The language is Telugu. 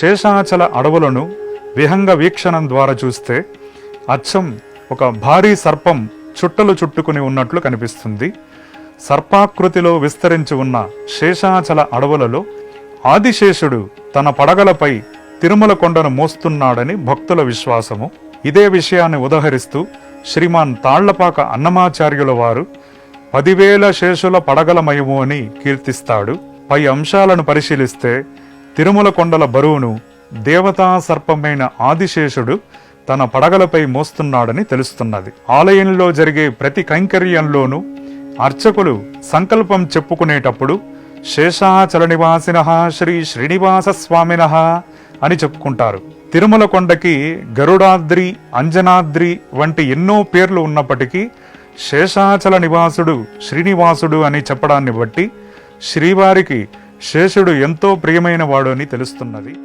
శేషాచల అడవులను విహంగ వీక్షణం ద్వారా చూస్తే అచ్చం ఒక భారీ సర్పం చుట్టలు చుట్టుకుని ఉన్నట్లు కనిపిస్తుంది. సర్పాకృతిలో విస్తరించి ఉన్న శేషాచల అడవులలో ఆదిశేషుడు తన పడగలపై తిరుమల కొండను మోస్తున్నాడని భక్తుల విశ్వాసము. ఇదే విషయాన్ని ఉదహరిస్తూ శ్రీమాన్ తాళ్ళపాక అన్నమాచార్యుల వారు పదివేల శేషుల పడగలమయము అని కీర్తిస్తాడు. పై అంశాలను పరిశీలిస్తే తిరుమల కొండల బరువును దేవతా సర్పమైన ఆదిశేషుడు తన పడగలపై మోస్తున్నాడని తెలుస్తున్నది. ఆలయంలో జరిగే ప్రతి కైంకర్యంలోనూ అర్చకులు సంకల్పం చెప్పుకునేటప్పుడు శేషాచల నివాసిన శ్రీ శ్రీనివాస స్వామిన అని చెప్పుకుంటారు. తిరుమల కొండకి గరుడాద్రి అంజనాద్రి వంటి ఎన్నో పేర్లు ఉన్నప్పటికీ శేషాచల నివాసుడు శ్రీనివాసుడు అని చెప్పడాన్ని బట్టి శ్రీవారికి శేషుడు ఎంతో ప్రియమైన వాడు అని తెలుస్తున్నది.